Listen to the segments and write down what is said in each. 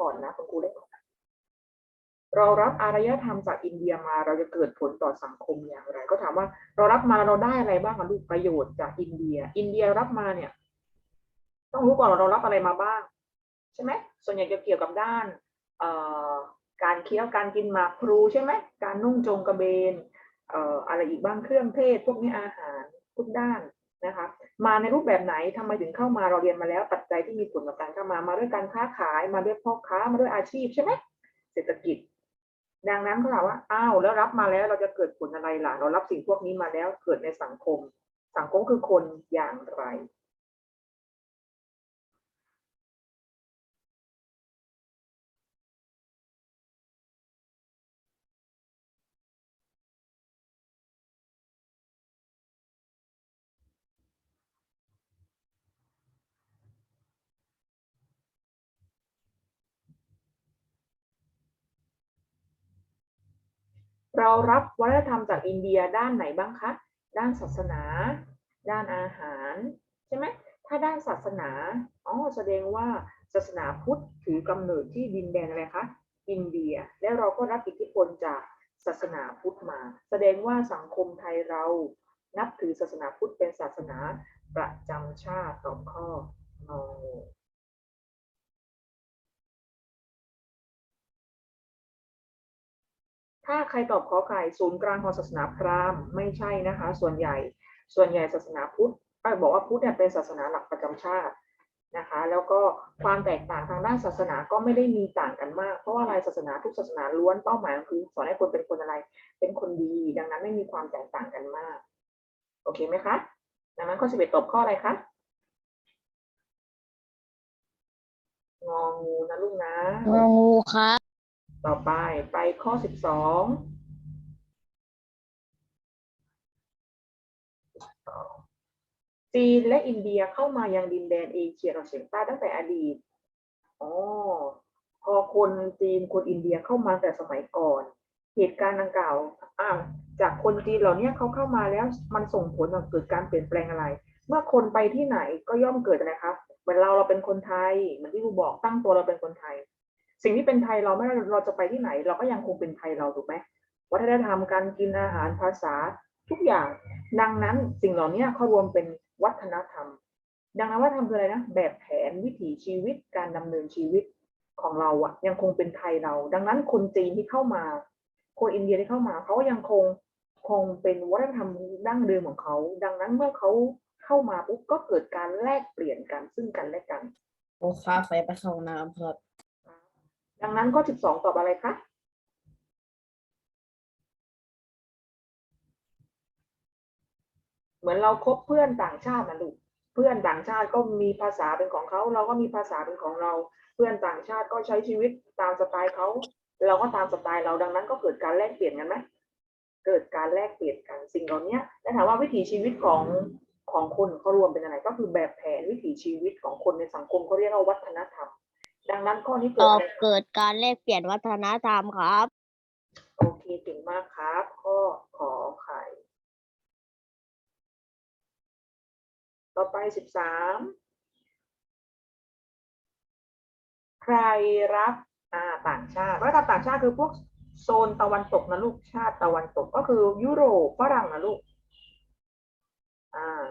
ก่อนนะคุณครูเล่นก่อนนะเรารับอารยธรรมจากอินเดียมาเราจะเกิดผลต่อสังคมอย่างไร ก็ถามว่าเรารับมาเราได้อะไรบ้างลูกประโยชน์จากอินเดีย อินเดียรับมาเนี่ย ต้องรู้ก่อนเรารับอะไรมาบ้าง ใช่ไหมส่วนใหญ่จะเกี่ยวกับด้านการเคี้ยวการกินหมากพลูใช่ไหมการนุ่งจงกระเบนเอออะไรอีกบ้างเครื่องเทศ พวกนี้อาหารทุกด้าน นะคะมาในรูปแบบไหนทำไมถึงเข้ามาเราเรียนมาแล้วปัจจัยที่มีผลต่อการเข้ามามาด้วยการค้าขาย มาด้วยพ่อค้ามาด้วยอาชีพใช่ไหมเศรษฐกิจ ดังนั้นเขาถามว่าอ้าวแล้วรับมาแล้วเราจะเกิดผลอะไรล่ะ เรารับสิ่งพวกนี้มาแล้วเกิดในสังคม สังคมคือคนอย่างไร เรารับวัฒนธรรมจากอินเดียด้านไหนบ้างคะ ด้านศาสนา ด้านอาหาร ใช่ไหม ถ้าด้านศาสนา อ๋อ แสดงว่าศาสนาพุทธถือกำเนิดที่ดินแดนอะไรคะ อินเดีย และเราก็รับอิทธิพลจากศาสนาพุทธมา แสดงว่าสังคมไทยเรานับถือศาสนาพุทธเป็นศาสนาประจำชาติตอบข้อ ถ้าใครตอบขอไข่ศูนย์กลางของศาสนาพราหมณ์ไม่ใช่นะคะ ส่วนใหญ่ ส่วนใหญ่ศาสนาพุทธเอ้ยบอกว่าพุทธเนี่ยเป็นศาสนาหลักประจำชาตินะคะ แล้วก็ความแตกต่างทางด้านศาสนาก็ไม่ได้มีต่างกันมาก เพราะว่าอะไรศาสนาทุกศาสนาล้วนเป้าหมายคือสอนให้คนเป็นคนอะไร เป็นคนดี ดังนั้นไม่มีความแตกต่างกันมาก โอเคไหมคะ ดังนั้นข้อสิบเอ็ดตอบข้ออะไรคะงองูนะลูกนะงองูครับ ต่อไปไปข้อสิบสองจีนและอินเดียเข้ามายังดินแดนเอเชียตะวันออกเฉียงใต้ตั้งแต่อดีตอ๋อพอคนจีนคนอินเดียเข้ามาแต่สมัยก่อน เหตุการณ์ดังกล่าวอ่าจากคนจีนเหล่านี้เขาเข้ามาแล้วมันส่งผลต่อเกิดการเปลี่ยนแปลงอะไร เมื่อคนไปที่ไหนก็ย่อมเกิดอะไรคะเหมือนเราเราเป็นคนไทยเหมือนที่ครูบอกตั้งตัวเราเป็นคนไทย สิ่งที่เป็นไทยเราไม่ว่าเราจะไปที่ไหน เราก็ยังคงเป็นไทยเราถูกไหมวัฒนธรรมการกินอาหารภาษาทุกอย่าง ดังนั้นสิ่งเหล่านี้เขารวมเป็นวัฒนธรรม ดังนั้นวัฒนธรรมคืออะไรนะแบบแผนวิถีชีวิตการดำเนินชีวิตของเราอะยังคงเป็นไทยเรา ดังนั้นคนจีนที่เข้ามา คนอินเดียที่เข้ามาเขายังคงคงเป็นวัฒนธรรมดั้งเดิมของเขา ดังนั้นเมื่อเขาเข้ามาปุ๊บก็เกิดการแลกเปลี่ยนกันซึ่งกันและกัน โอ้ครับไปไปเข้าน้ำครับ ดังนั้นข้อสิบสองตอบอะไรคะเหมือนเราคบเพื่อนต่างชาตินะลูกเพื่อนต่างชาติก็มีภาษาเป็นของเขาเราก็มีภาษาเป็นของเรา เพื่อนต่างชาติก็ใช้ชีวิตตามสไตล์เขาเราก็ตามสไตล์เราดังนั้นก็เกิดการแลกเปลี่ยนกันไหมเกิดการแลกเปลี่ยนกันสิ่งเหล่านี้แล้วถามว่าวิถีชีวิตของของคนเขารวมเป็นอะไรก็คือแบบแผนวิถีชีวิตของคนในสังคมเขาเรียกว่าวัฒนธรรม ดังนั้นข้อนี้เกิตดออะบไรเกิดการแลกเปลี่ยนวัฒนธรรมครับ โอเคเก่งมากครับ ข้อขอไข่ ต่อไปสิบสามใครรับอ่าต่างชาติวัฒนธรรมต่างชาติคือพวกโซนตะวันตกนะลูกชาติตะวันตกก็คือยุโรปฝรั่งนะลูกอ่า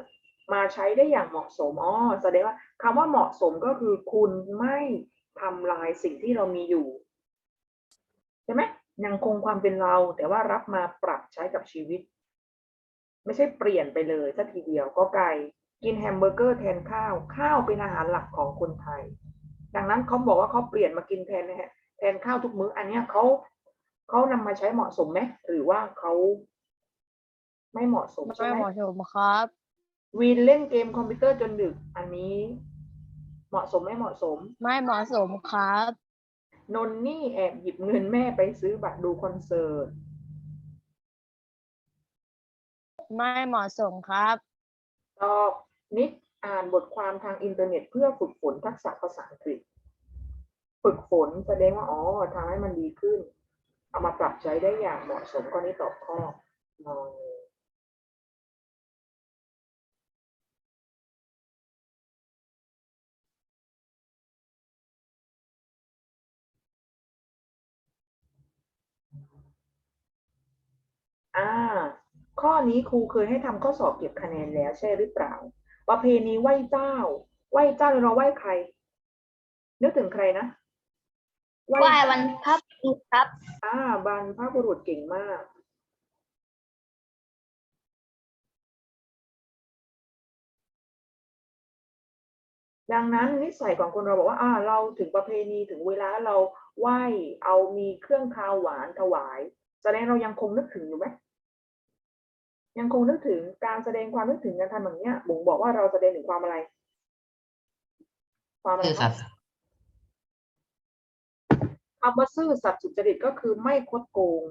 มาใช้ได้อย่างเหมาะสมอ๋อแสดงว่าคำว่าเหมาะสมก็คือคุณไม่ ทำลายสิ่งที่เรามีอยู่ใช่ไหมยังคงความเป็นเรา แต่ว่ารับมาปรับใช้กับชีวิต ไม่ใช่เปลี่ยนไปเลยสักทีเดียวก็ไก่กินแฮมเบอร์เกอร์แทนข้าวข้าวเป็นอาหารหลักของคนไทย ดังนั้นเขาบอกว่าเขาเปลี่ยนมากินแทนนะฮะแทนข้าวทุกมื้ออันเนี้ยเขาเขานำมาใช้เหมาะสมไหมหรือว่าเขาไม่เหมาะสมใช่ไม่ไหมเหมาะสมครับวีนเล่นเกมคอมพิวเตอร์จนดึกอันนี้ เหมาะสมไม่เหมาะสม ไม่เหมาะสมครับ นนนี่แอบหยิบเงินแม่ไปซื้อบัตรดูคอนเสิร์ต ไม่เหมาะสมครับ ตอบนิกอ่านบทความทางอินเทอร์เน็ตเพื่อฝึกฝนทักษะภาษาอังกฤษ ฝึกฝนแสดงว่า อ๋อทำให้มันดีขึ้น เอามาปรับใช้ได้อย่างเหมาะสมก็นี้ตอบข้ององู อ่า ข้อนี้ครูเคยให้ทำข้อสอบเก็บคะแนนแล้วใช่หรือเปล่า ประเพณีไหว้เจ้า ไหว้เจ้าเราไหว้ใคร นึกถึงใครนะ ไหว้วันพับอีกครับ อ่าบรรพบุรุษเก่งมาก ดังนั้นนิสัยของคนเราบอกว่า อ่า เราถึงประเพณีถึงเวลาเราไหว้เอามีเครื่องคาวหวานถวายแสดงเรายังคงนึกถึงอยู่ไหม ยังคงนึกถึงการแสดงความนึกถึงการทำแบบเนี้ยบ่งบอกว่าเราแสดงถึงความอะไร ความอะไรซื่อคสัรับตย์คำว่าซื่อสัตย์สุจริตก็คือไม่คดโกง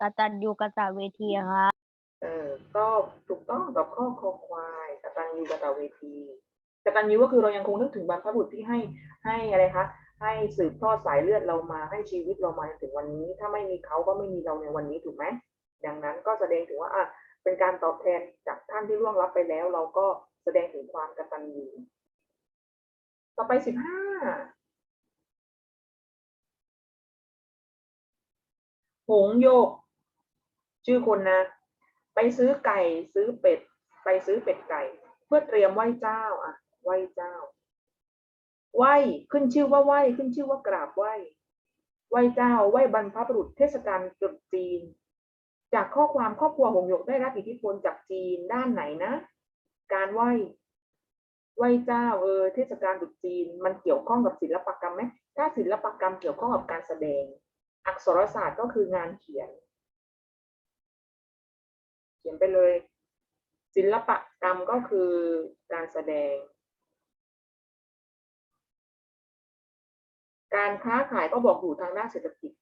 กตัญญูกตเวทีครับเออก็ถูกต้องกับข้อคอควายกตัญญูกตเวทีกตัญญูก็คือเรายังคงนึกถึงบรรพบุรุษที่ให้ให้อะไรคะให้สืบทอดสายเลือดเรามาให้ชีวิตเรามาจนถึงวันนี้ ถ้าไม่มีเขาก็ไม่มีเราในวันนี้ถูกไหม ดังนั้นก็แสดงถึงว่าอะเป็นการตอบแทนจากท่านที่ล่วงลับไปแล้ว เราก็แสดงถึงความกตัญญูต่อไปสิบห้าหงโยก ชื่อคนนะ ไปซื้อไก่ซื้อเป็ด ไปซื้อเป็ดไก่ เพื่อเตรียมไหว้เจ้าอะไหว้เจ้าไหว้ขึ้นชื่อว่าไหว้ขึ้นชื่อว่ากราบไหว้ไหว้เจ้าไหว้บรรพบุรุษเทศกาลตรุษจีน จากข้อความครอบครัวหงหยกได้รับอิทธิพลจากจีนด้านไหนนะ การไหว้ไหว้เจ้าเออเทศกาลตรุษจีน มันเกี่ยวข้องกับศิลปกรรมไหมถ้าศิลปกรรมเกี่ยวข้องกับการแสดง อักษรศาสตร์ก็คืองานเขียน เขียนไปเลย ศิลปกรรมก็คือการแสดง การค้าขายก็บอกอยู่ทางด้านเศรษฐกิจ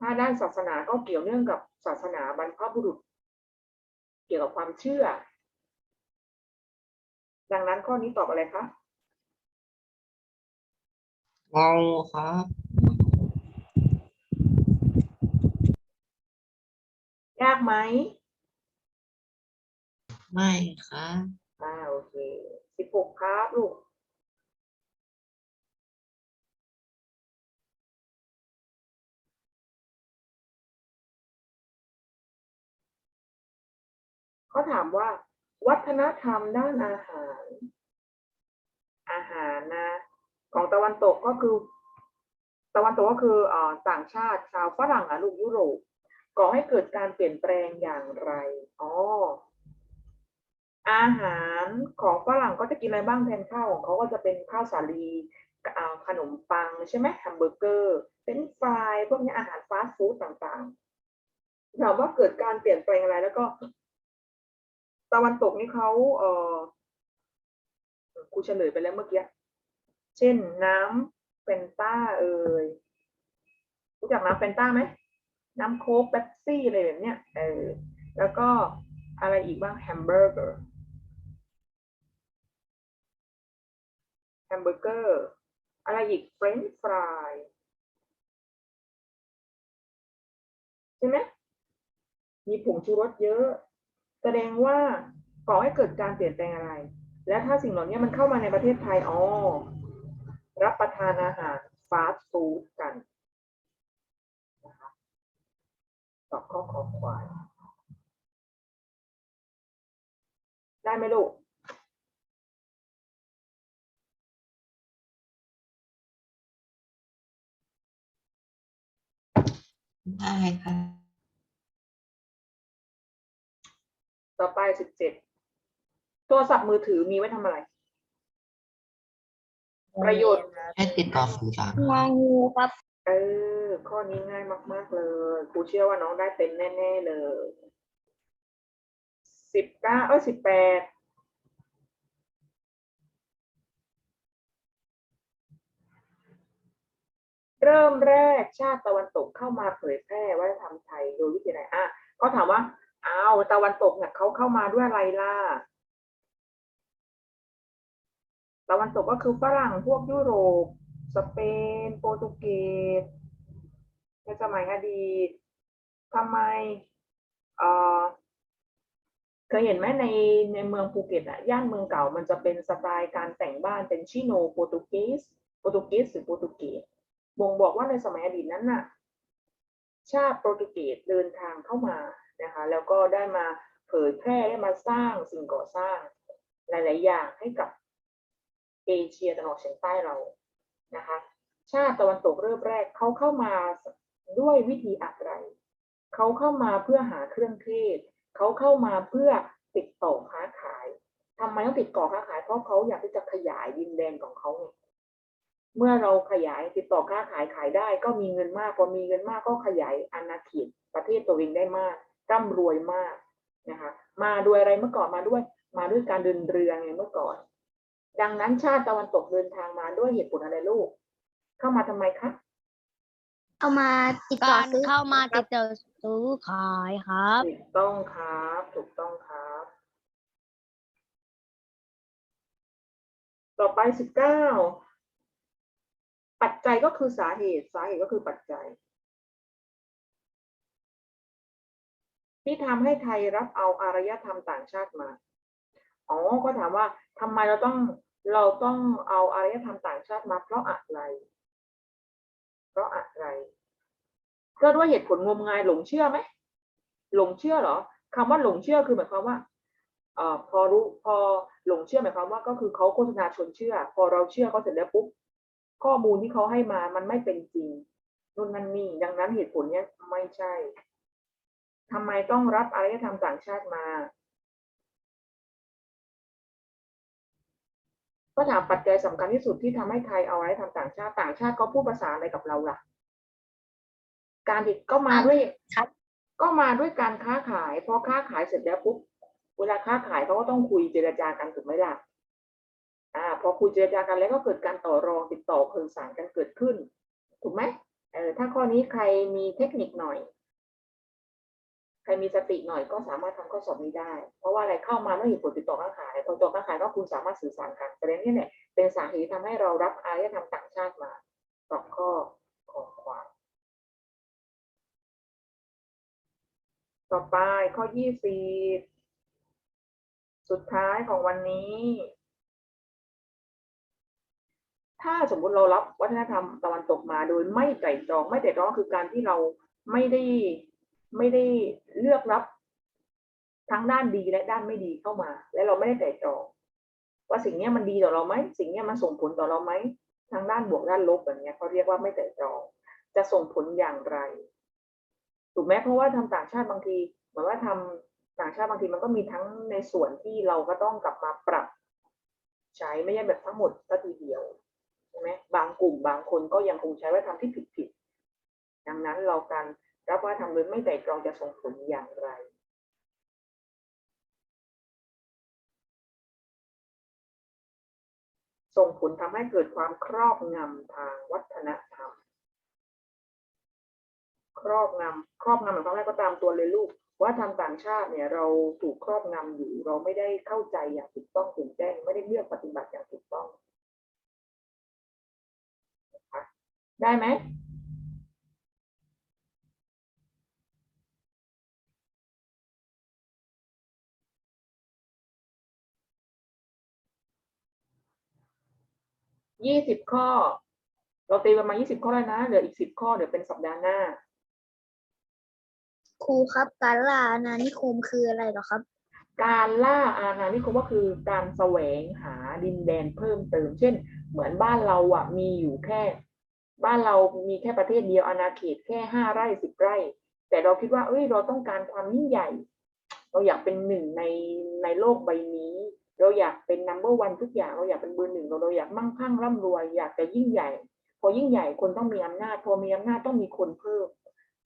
ถ้าด้านศาสนาก็เกี่ยวเนื่องกับศาสนาบรรพบุรุษ เกี่ยวกับความเชื่อ ดังนั้นข้อนี้ตอบอะไรคะงองูครับยากไหมไม่ครับอ่าโอเคสิบหกครับลูก เขาถามว่า วัฒนธรรมด้านอาหาร อาหารนะ ของตะวันตกก็คือ ตะวันตกก็คืออ่อต่างชาติชาวฝรั่งอะลูกยุโรปก่อให้เกิดการเปลี่ยนแปลงอย่างไรอ๋ออาหารของฝรั่งก็จะกินอะไรบ้างแทนข้าวของเขาก็จะเป็นข้าวสาลีขนมปังใช่ไหมแฮมเบอร์เกอร์เป็นฟรายพวกนี้อาหารฟาสต์ฟู้ดต่างๆถามว่าเกิดการเปลี่ยนแปลงอะไรแล้วก็ ตะวันตกนี่เขาเออครูเฉลยไปแล้วเมื่อกี้ เช่นน้ำเฟนต้าเอ่ยรู้จักน้ำเฟนต้าไหม น้ำโค้กเป๊ปซี่อะไรแบบเนี้ยเออแล้วก็อะไรอีกบ้างแฮมเบอร์เกอร์แฮมเบอร์เกอร์ อะไรอีกเฟรนช์ฟรายใช่ไหมมีผงชูรสเยอะ แสดงว่าก่อให้เกิดการเปลี่ยนแปลงอะไร และถ้าสิ่งเหล่านี้มันเข้ามาในประเทศไทยอ๋อรับประทานอาหารฟาสต์ฟู้ดกันนะคะตอบข้อขอควายได้ไหมลูกได้ครั ต่อไปสิบเจ็ดโทรศัพท์มือถือมีไว้ทำอะไร ประโยชน์ใช้ติดต่อสื่อสารงองูครับ เออ ข้อนี้ง่ายมาก ๆ เลย ครูเชื่อว่าน้องได้เป็นแน่ ๆ เลย สิบเก้าเออสิบแปด เริ่มแรกชาติตะวันตกเข้ามาเผยแพร่วัฒนธรรมไทยโดยวิธีไหนอะก็ถามว่า อ้าวตะวันตกเนี่ยเขาเข้ามาด้วยอะไรล่ะตะวันตกก็คือฝรั่งพวกยุโรป สเปน โปรตุเกสในสมัยอดีตทำไมเออเคยเห็นไหมในในเมืองภูเก็ตอะย่านเมืองเก่ามันจะเป็นสไตล์การแต่งบ้านเป็นชิโนโปรตุเกสโปรตุเกสหรือโปรตุเกสบ่งบอกว่าในสมัยอดีตนั้นน่ะ ชาติโปรตุเกสเดินทางเข้ามา นะคะแล้วก็ได้มาเผยแพร่ได้มาสร้างสิ่งก่อสร้างหลาย ๆ อย่างให้กับเอเชียตะวันออกเฉียงใต้เรานะคะชาติตะวันตกเริ่มแรกเขาเข้ามาด้วยวิธีอะไรเขาเข้ามาเพื่อหาเครื่องเทศเขาเข้ามาเพื่อติดต่อค้าขายทำไมต้องติดต่อค้าขาย เพราะเขาอยากที่จะขยายดินแดนของเขาเมื่อเราขยายติดต่อค้าขายขายได้ ก็มีเงินมากพอมีเงินมากก็ขยายอาณาเขตประเทศตัวเองได้มาก ร่ำรวยมากนะคะมาด้วยอะไรเมื่อก่อนมาด้วย มาด้วยการเดินเรือไงเมื่อก่อน ดังนั้นชาติตะวันตกเดินทางมาด้วยเหตุผลอะไรลูก เข้ามาทำไมคะเอามาติดต่อการซื้อเข้ามาครัติบดต่อซื้อขายครับถูกต้องครับถูกต้องครับ ต่อไปสิบเก้าปัจจัยก็คือสาเหตุ สาเหตุก็คือปัจจัย ที่ทำให้ไทยรับเอาอารยธรรมต่างชาติมา อ๋อ ก็ถามว่าทำไมเราต้องเราต้องเอาอารยธรรมต่างชาติมา เพราะอะไร เพราะอะไร ก็ด้วยเหตุผลงมงายหลงเชื่อไหม หลงเชื่อเหรอคำว่าหลงเชื่อคือหมายความว่าเอ่อพอรู้พอหลงเชื่อหมายความว่าก็คือเขาโฆษณาชวนเชื่อ พอเราเชื่อเขาเสร็จแล้วปุ๊บข้อมูลที่เขาให้มามันไม่เป็นจริงนู่นนั่นนี่ดังนั้นเหตุผลเนี้ยไม่ใช่ ทำไมต้องรับอารยธรรมต่างชาติมา ก็ถามปัจจัยสำคัญที่สุดที่ทำให้ไทยเอาอารยธรรมต่างชาติต่างชาติเขาพูดภาษาอะไรกับเราล่ะ การติดก็มาด้วยครับก็มาด้วยการค้าขายพอค้าขายเสร็จแล้วปุ๊บเวลาค้าขายเขาก็ต้องคุยเจรจากันถูกไหมล่ะอ่า พอคุยเจรจากันแล้วก็เกิดการต่อรองติดต่อสื่อสารกันเกิดขึ้น ถูกไหมเออถ้าข้อนี้ใครมีเทคนิคหน่อย ใครมีสติหน่อยก็สามารถทำข้อสอบนี้ได้ เพราะว่าอะไรเข้ามาด้วยเหตุผลติดต่อค้าขายพอติดต่อค้าขายก็คุณสามารถสื่อสารกันประเด็นนี้เนี่ยเป็นสาเหตุทำให้เรารับอารยธรรมต่างชาติมาตอบข้อของความต่อไปข้อยี่สิบสุดท้ายของวันนี้ ถ้าสมมุติเรารับวัฒนธรรมตะวันตกมาโดยไม่ไตร่ตรอง ไม่ไตร่ตรองคือการที่เราไม่ได้ ไม่ได้เลือกรับทั้งด้านดีและด้านไม่ดีเข้ามา และเราไม่ได้ไตร่ตรองว่าสิ่งนี้มันดีต่อเราไหมสิ่งนี้มันส่งผลต่อเราไหมทางด้านบวกด้านลบแบบเนี้ยเขาเรียกว่าไม่ไตร่ตรอง จะส่งผลอย่างไรถูกไหมเพราะว่าทำต่างชาติบางทีเหมือนว่าทำต่างชาติบางทีมันก็มีทั้งในส่วนที่เราก็ต้องกลับมาปรับ ใช้ไม่ใช่แบบทั้งหมดก็ทีเดียวใช่ไหมบางกลุ่มบางคนก็ยังคงใช้วัฒนธรรมที่ผิดผิดๆดังนั้นเราการ รับว่าทำโดยไม่ไต่ตรองจะส่งผลอย่างไรส่งผลทำให้เกิดความครอบงำทางวัฒนธรรม ครอบงำครอบงำหมายความว่าก็ตามตัวเลยลูกว่าทางต่างชาติเนี่ยเราถูกครอบงำอยู่ เราไม่ได้เข้าใจอย่างถูกต้องถูกแจ้งไม่ได้เลือกปฏิบัติอย่างถูกต้อง ได้ไหม ยี่สิบข้อ เราตีประมาณยี่สิบข้อแล้วนะเหลืออีกสิบข้อเดี๋ยวเป็นสัปดาห์หน้า ครูครับการล่าอาณานิคมคืออะไรเหรอครับ การล่าอาณานิคมก็คือการแสวงหาดินแดนเพิ่มเติม เช่น เหมือนบ้านเราอะมีอยู่แค่ บ้านเรามีแค่ประเทศเดียวอาณาเขตแค่ห้าไร่สิบไร่ แต่เราคิดว่าเอ้ยเราต้องการความยิ่งใหญ่ เราอยากเป็นหนึ่งในในโลกใบนี้ เราอยากเป็น number one ทุกอย่างเราอยากเป็นเบอร์หนึ่งเราเราอยากมั่งคั่งร่ำรวย อยากจะยิ่งใหญ่ พอยิ่งใหญ่คนต้องมีอำนาจพอมีอำนาจต้องมีคนเพิ่ม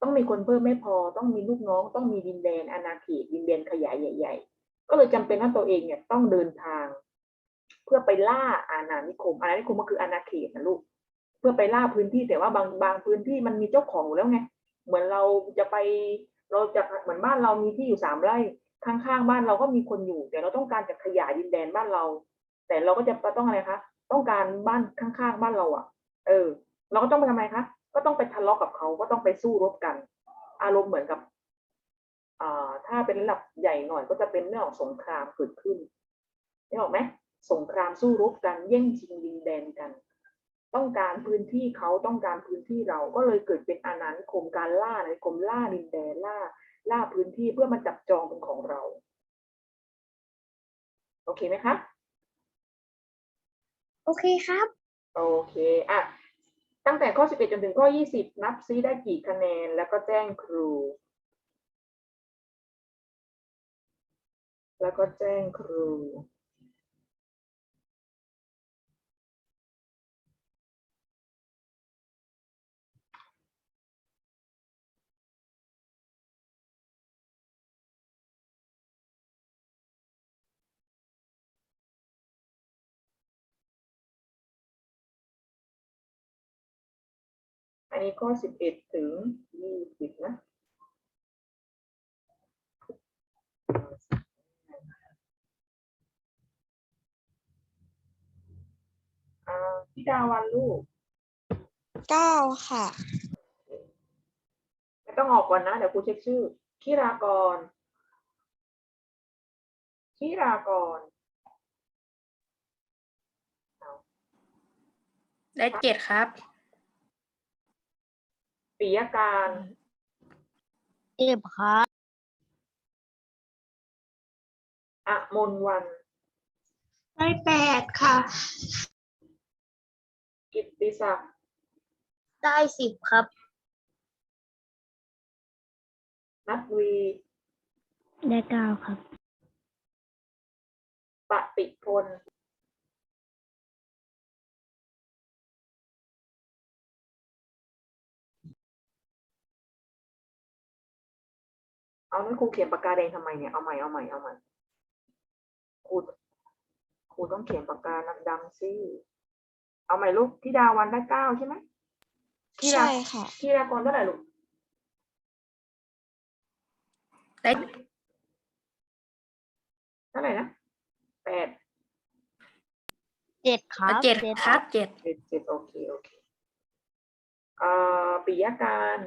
ต้องมีคนเพิ่มไม่พอต้องมีลูกน้อง ต้องมีดินแดนอาณาเขตดินแดนขยายใหญ่ ๆ ก็เลยจำเป็นว่าตัวเองเนี่ยต้องเดินทาง เพื่อไปล่าอาณานิคมอาณานิคมก็คืออาณาเขตนะลูกเพื่อไปล่าพื้นที่แต่ว่าบางบางพื้นที่มันมีเจ้าของอยู่แล้วไงเหมือนเราจะไปเราจะเหมือนบ้านเรามีที่อยู่สามไร่ ข้างๆบ้านเราก็มีคนอยู่ แต่เราต้องการจะขยายดินแดนบ้านเรา แต่เราก็จะต้องอะไรคะต้องการบ้านข้างๆบ้านเราอะ เออ เราก็ต้องไปทำไมคะก็ต้องไปทะเลาะกับเขาก็ต้องไปสู้รบกัน อารมณ์เหมือนกับอ่าถ้าเป็นระดับใหญ่หน่อยก็จะเป็นเรื่องของสงครามเกิดขึ้นได้ออกไหมสงครามสู้รบกันแย่งชิงดินแดนกัน ต้องการพื้นที่เขาต้องการพื้นที่เราก็เลยเกิดเป็นอาณานิคมการล่าอาณานิคมล่าดินแดนล่า ล่าพื้นที่เพื่อมาจับจองเป็นของเรา โอเคไหมครับโอเคครับ โอเคอะตั้งแต่ข้อ 11 จนถึงข้อ 20 นับซิได้กี่คะแนน แล้วก็แจ้งครู แล้วก็แจ้งครู อันนี้ข้อ11ถึง20นะอ่าพี่ดาวันลูกเก้าค่ะ ไม่ต้องออกก่อนนะ เดี๋ยวครูเช็คชื่อคิรากรคิรากร ได้เจ็ดครับ ปิยการเอ็บครับอมนวัน ได้แปดค่ะ กิตติศักดิ์ได้สิบครับ นัทวีได้เก้าครับ ปฏิพล เอานั่นครูเขียนปากกาแดงทำไมเนี่ย เอาใหม่ เอาใหม่ เอาใหม่ ครูครูต้องเขียนปากกาดำๆสิเอาใหม่ลูกที่ดาวันได้เก้าใช่ไหมที่ดาใช่ค่ะ ที่ดากรเท่าไหร่ลูกได้เท่าไหร่นะแปดเจ็ดครับเจ็ดครับเจ็ดเจ็ดเจ็ดโอเคโอเคเอ่อปิยการ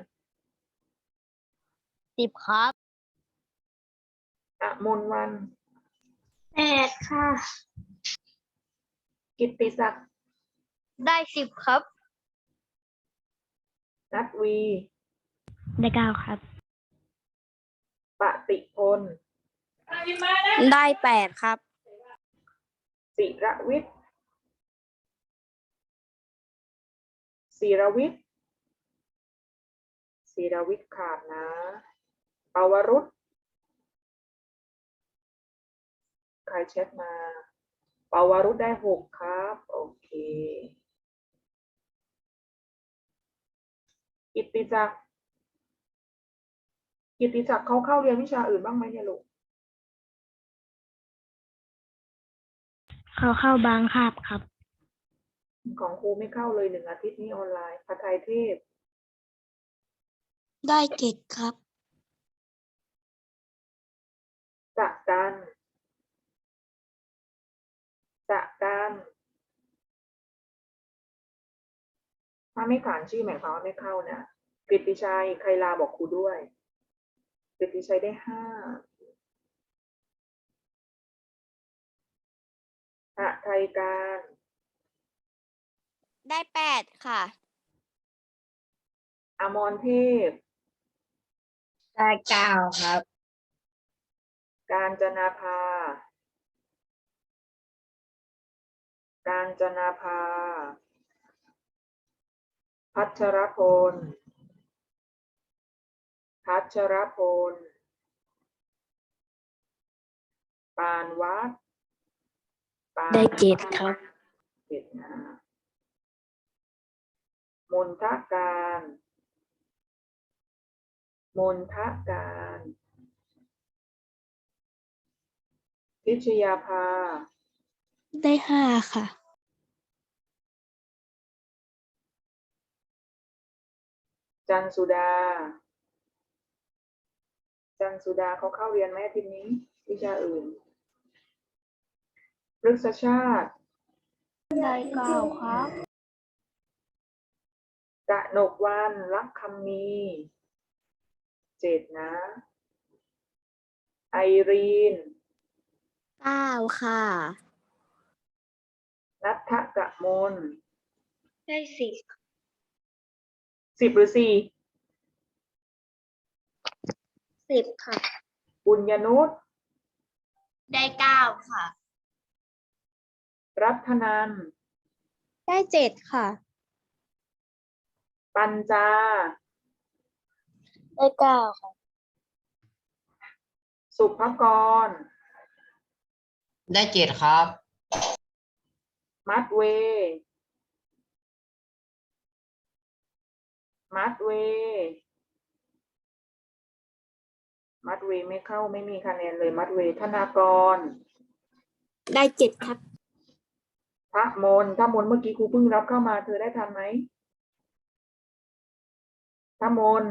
สิบครับ อมนวันแปดค่ะ กิตติศักดิ์ได้สิบครับ นัทวีได้เก้าครับ ปฏิพลได้แปดครับ ศิระวิทย์ศิรวิทย์ศิรวิทย์ขาดนะปาวรุษ ใครแชทมา ปาวรุษได้หกครับ โอเคกิตติศักดิ์กิตติศักดิ์เขาเข้าเรียนวิชาอื่นบ้างไหมเนี่ยลูกเขาเข้าบางคาบครับ ของครูไม่เข้าเลยหนึ่งอาทิตย์นี้ออนไลน์ภาไทยเทพ ได้เจ็ดครับสะกัน สะกันถ้าไม่ขานชื่อหมายความว่าไม่เข้านะกฤติชัยใครลาบอกครูด้วยกฤติชัยได้ห้าหะไทยการได้แปดค่ะ อมรเทพ ได้เก้าครับ การจนาภา การจนาภา พัชรพล พัชรพล ปานวัดปานได้เจ็ดครับ เจ็ดนะมนทการ มนทการ พิชยาภา ได้ห้าค่ะ จันสุดา จันสุดาเขาเข้าเรียนไหมอาทิตย์นี้ วิชาอื่นพฤกษชาติได้เก้าครับกะหนกวันรักคำมีเจ็ดนะ ไอรีนเก้าค่ะนัทธกะมลได้สี่ สิบหรือสี่สิบค่ะปุญญนุชได้เก้าค่ะ รัตนันได้เจ็ดค่ะ ปัญจา ได้เก้าค่ะ สุภกร ได้เจ็ดครับ มัดเว มัดเว มัดเวไม่เข้าไม่มีคะแนนเลยมัดเวธนากร ได้เจ็ดครับ พระมนถ้ามนเมื่อกี้ครูเพิ่งรับเข้ามาเธอได้ทันไหมพระมน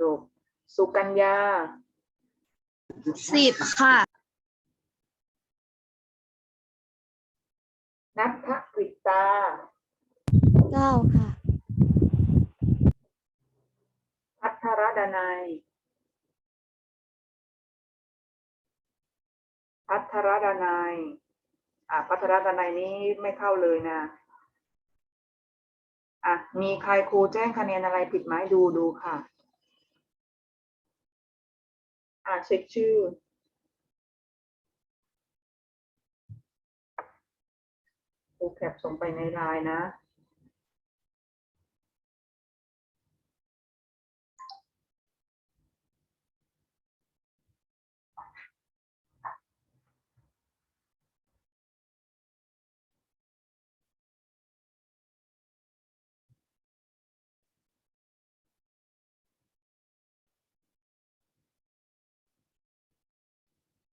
จบสุกัญญาสิบค่ะนัทธกฤตตา เก้าค่ะ พัทรดนัย พัทรดนัย อะ พัทรดนัยนี้ไม่เข้าเลยนะ อะ มีใครครูแจ้งคะแนนอะไรผิดไหมดูดูค่ะ อะ เช็คชื่อครูแคปส่งไปในไลน์นะ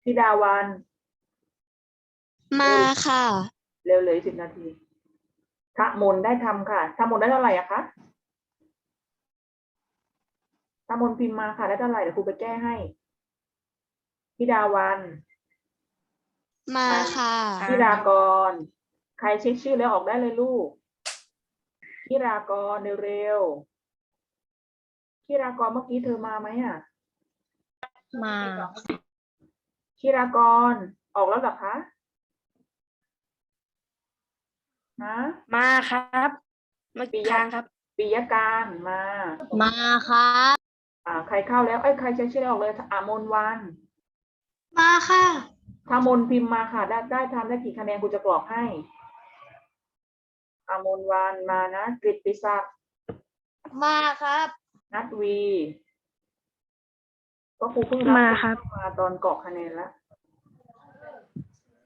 ธิดาวันมาค่ะ เร็วเลยสิบนาทีทะมนได้ทำค่ะทะมนได้เท่าไหร่อะคะทะมนพิมพ์มาค่ะ ได้เท่าไหร่เดี๋ยวครูไปแก้ให้ธิดาวันมาค่ะ ธิดากร ใครเช็คชื่อแล้วออกได้เลยลูกธิรากรเร็วๆธิรากรเมื่อกี้เธอมาไหมอะมา ธิรากร ออกแล้วเหรอคะนะมาครับเมื่อกี้ทางครับ ปิยการมา มาครับอ่า ใครเข้าแล้วเอ้ยใครเช็คชื่อแล้วออกเลยอามนวัน มาค่ะ ถ้ามนพิมพ์มาค่ะ ได้ได้ทำได้กี่คะแนนกูจะกรอกให้อามนวันมานะกฤตติศักดิ์มาครับ นัทวี ก็ครูเพิ่งรับมาครับ มาตอนกรอกคะแนนแล้ว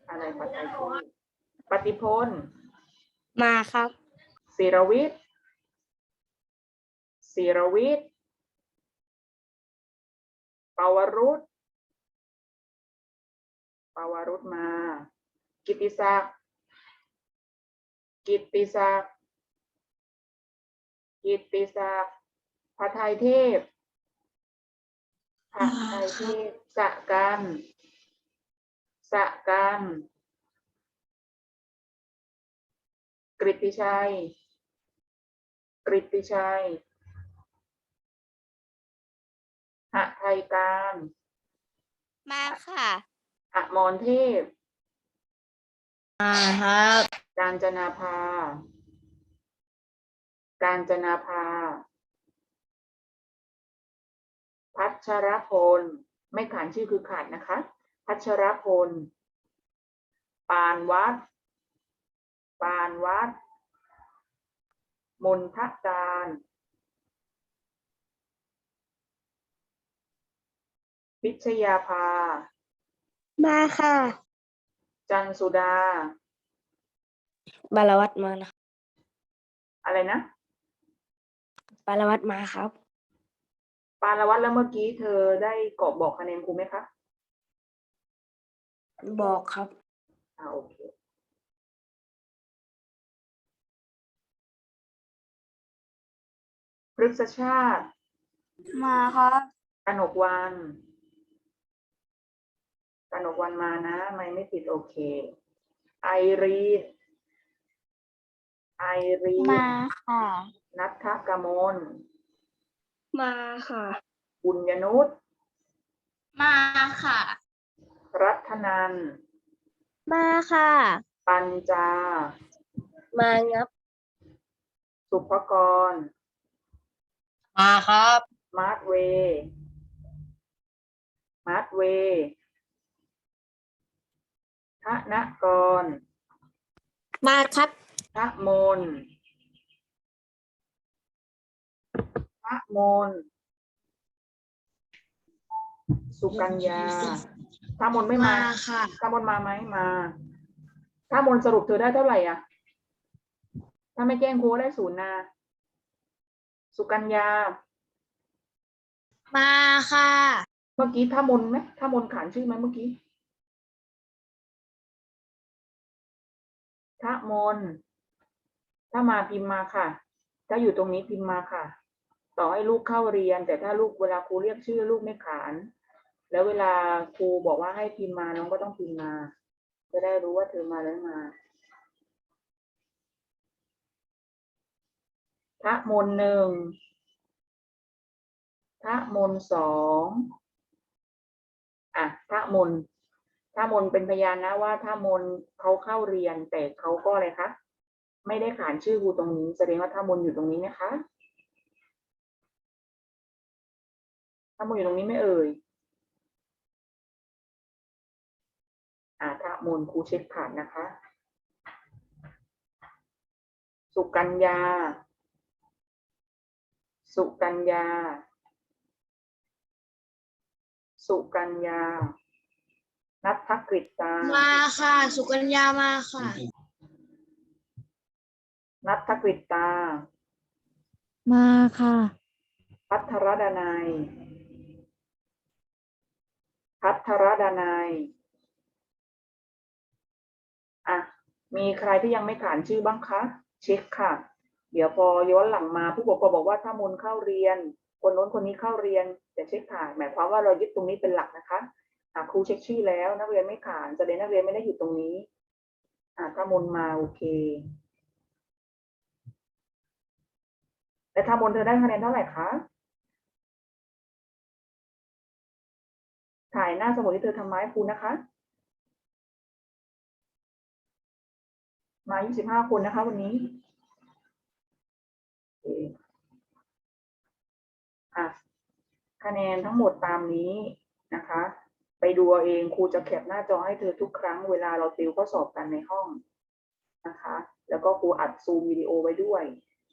อะไรปัจจัยชื่อปฏิพลมาครับ ศิรวิทย์ศิรวิทย์ปวรุษปวรุษมา กิตติศักดิ์กิตติศักดิ์กิตติศักดิ์พระไทยเทพ พระไทยเทพสะกันสะกันกริตติชัย กริตติชัยหะไทยการ มาค่ะ อมรเทพ มาครับ การจนาภา การจนาภา พัชรพล ไม่ขานชื่อคือขาดนะคะ พัชรพล ปานวัด ปานวัด มนทการ พิชยาภา มาค่ะ จันสุดา บารวัตรมานะอะไรนะ บารวัตรมาครับ ปานวัดแล้วเมื่อกี้เธอได้กรอบบอกคะแนนครูไหมคะบอกครับอ่าโอเคพฤกษชาติมาครับกนกวันกนกวันมานะ ไม่ไม่ติดโอเค ไอรีนไอรีนมาค่ะนัทกมล มาค่ะ บุญยนุษมาค่ะ รัตนัน มาค่ะปปัญจา มางับ สุภกร มาครับ มาร์ทเวย์มาร์ทเวย์ธนกร มาครับทะมนทะมน สุกัญญาทามนไม่มาค่ะทามนมาไหมมาทามนสรุปเธอได้เท่าไหร่อะ ถ้าไม่แจ้งครูได้ศูนย์นาสุกัญญา มาค่ะ เมื่อกี้ท่ามนไหมท่ามนขานชื่อไหมเมื่อกี้ท่ามน ถ้ามาพิมพ์มาค่ะ ถ้าอยู่ตรงนี้พิมพ์มาค่ะ ต่อให้ลูกเข้าเรียน แต่ถ้าลูกเวลาครูเรียกชื่อลูกไม่ขาน แล้วเวลาครูบอกว่าให้พิมพ์มาน้องก็ต้องพิมพ์มา จะได้รู้ว่าเธอมาแล้วมาทะมนหนึ่งทะมนสองอะถ้ามนถ้ามนเป็นพยานนะว่าถ้ามนเขาเข้าเรียนแต่เขาก็อะไรคะไม่ได้ขานชื่อครูตรงนี้แสดงว่าถ้ามนอยู่ตรงนี้ไหมคะ ถ้ามนอยู่ตรงนี้ไม่เอ่ยอ่าถ้ามนครูเช็คผ่านนะคะ สุกัญญา สุกัญญา สุกัญญา นัทธกฤตตา มาค่ะ สุกัญญามาค่ะ นัทธกฤตตา มาค่ะ พัทรดนัย พัทรดนัยอะมีใครที่ยังไม่ขานชื่อบ้างคะ เช็คค่ะ เดี๋ยวพอย้อนหลังมาผู้ปกครองบอกว่าถ้ามนเข้าเรียน คนโน้นคนนี้เข้าเรียนจะเช็คผ่านหมายความว่าเรายึดตรงนี้เป็นหลักนะคะอะครูเช็คชื่อแล้วนักเรียนไม่ขานแสดงนักเรียนไม่ได้อยู่ตรงนี้อะถ้ามนมาโอเคแต่ถ้ามนเธอได้คะแนนเท่าไหร่คะ ถ่ายหน้าสมุดที่เธอทำไม้ครูนะคะ มา 25 คนนะคะ วันนี้คอะคะแนนทั้งหมดตามนี้นะคะ ไปดูเอาเองครูจะแคปหน้าจอให้เธอทุกครั้งเวลาเราติวข้อสอบกันในห้องนะคะ แล้วก็ครูอัดซูมวิดีโอไว้ด้วย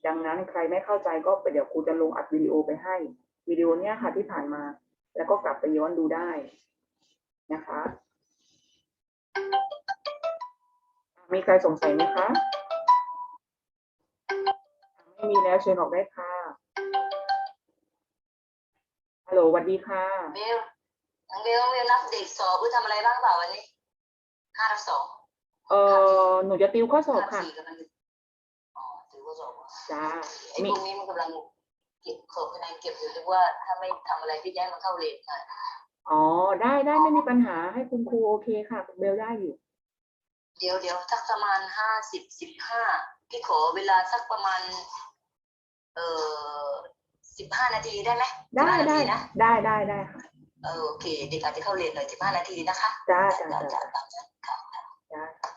ดังนั้นใครไม่เข้าใจก็ไปเดี๋ยวครูจะลงอัดวิดีโอไปให้วิดีโอเนี้ยค่ะที่ผ่านมา แล้วก็กลับไปย้อนดูได้นะคะ มีใครสงสัยไหมคะ ไม่มีแล้วเชิญออกได้ค่ะ ฮัลโหลสวัสดีค่ะเบลน้องเบลน้องเบลรับเด็กสอบหรือทำอะไรบ้างเปล่าวันนี้ห้าทับสองเออหนูจะติวข้อสอบห้าทัค่ะสี่กำลังอ๋อถือว่าสอบอะจ้าไอ้มีพวกนี้มันกำลังเก็บขอบคะแนนเก็บอยู่เรียกว่าถ้าไม่ทำอะไรที่จะให้มันเข้าเรียนอะอ๋อ ได้ได้ไม่มีปัญหาให้คุณครูโอเคค่ะคุณเบลได้อยู่ เดี๋ยวเดี๋ยวสักประมาณห้าสิบสิบห้าพี่ขอเวลาสักประมาณ เอ่อสิบห้านาทีได้ไหมได้15นาได้ทีนะได้ได้ได้ค่ะเออโอเคเด็กอาจจะเข้าเรียนหน่อยสิบห้านาทีนะคะจ้าจ้าจ้าจ้าจ้าจ้าตามนั้น